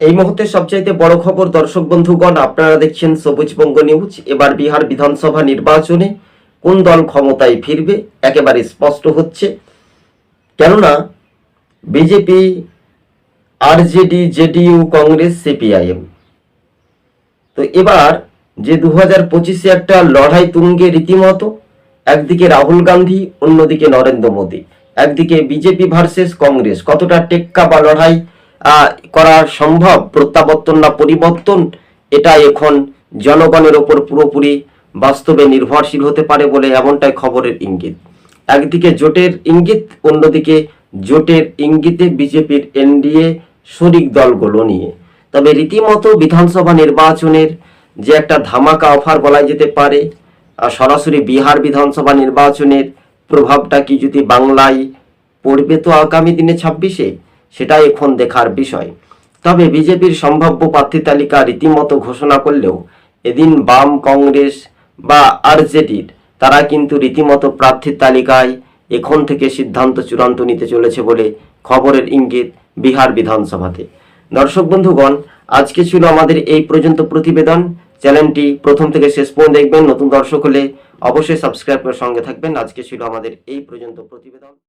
এই মুহূর্তে সবচাইতে বড় খবর, দর্শক বন্ধুগণ, আপনারা দেখছেন সবুজবঙ্গ নিউজ। এবার বিহার বিধানসভা নির্বাচনে কোন দল ক্ষমতায় ফিরবে, একেবারে স্পষ্ট হচ্ছে। কেননা, BJP, RJD, JDU, Congress, CPIM. তো এবার যে দু হাজার পঁচিশে একটা লড়াই তুঙ্গে রীতিমতো, একদিকে রাহুল গান্ধী, অন্যদিকে নরেন্দ্র মোদী। একদিকে বিজেপি ভার্সেস কংগ্রেস। কতটা টেক্কা বা লড়াই করা সম্ভব, প্রত্যাবর্তন না পরিবর্তন, এটা এখন জনগণের ওপর পুরোপুরি বাস্তবে নির্ভরশীল হতে পারে বলে এমনটাই খবরের ইঙ্গিত। একদিকে জোটের ইঙ্গিত, অন্যদিকে জোটের ইঙ্গিতে বিজেপির এনডিএ শরিক দলগুলো নিয়ে। তবে রীতিমতো বিধানসভা নির্বাচনের যে একটা ধামাকা অফার বলা যেতে পারে সরাসরি বিহার বিধানসভা নির্বাচনের প্রভাবটা কি যদি বাংলায় পড়বে তো আগামী দিনে ছাব্বিশে? সেটাই এখন দেখার বিষয়। তবে বিজেপির সম্ভাব্য প্রার্থী তালিকা রীতিমতো ঘোষণা করলেও এদিন বাম কংগ্রেস বা আরজেডির, তারা কিন্তু রীতিমতো প্রার্থীর তালিকায় এখন থেকে সিদ্ধান্ত চূড়ান্ত নিতে চলেছে বলে খবরের ইঙ্গিত বিহার বিধানসভাতে। দর্শক বন্ধুগণ, আজকে ছিল আমাদের এই পর্যন্ত প্রতিবেদন। চ্যানেলটি প্রথম থেকে শেষ পর্যন্ত দেখবেন। নতুন দর্শক হলে অবশ্যই সাবস্ক্রাইব করে সঙ্গে থাকবেন। আজকে ছিল আমাদের এই পর্যন্ত প্রতিবেদন।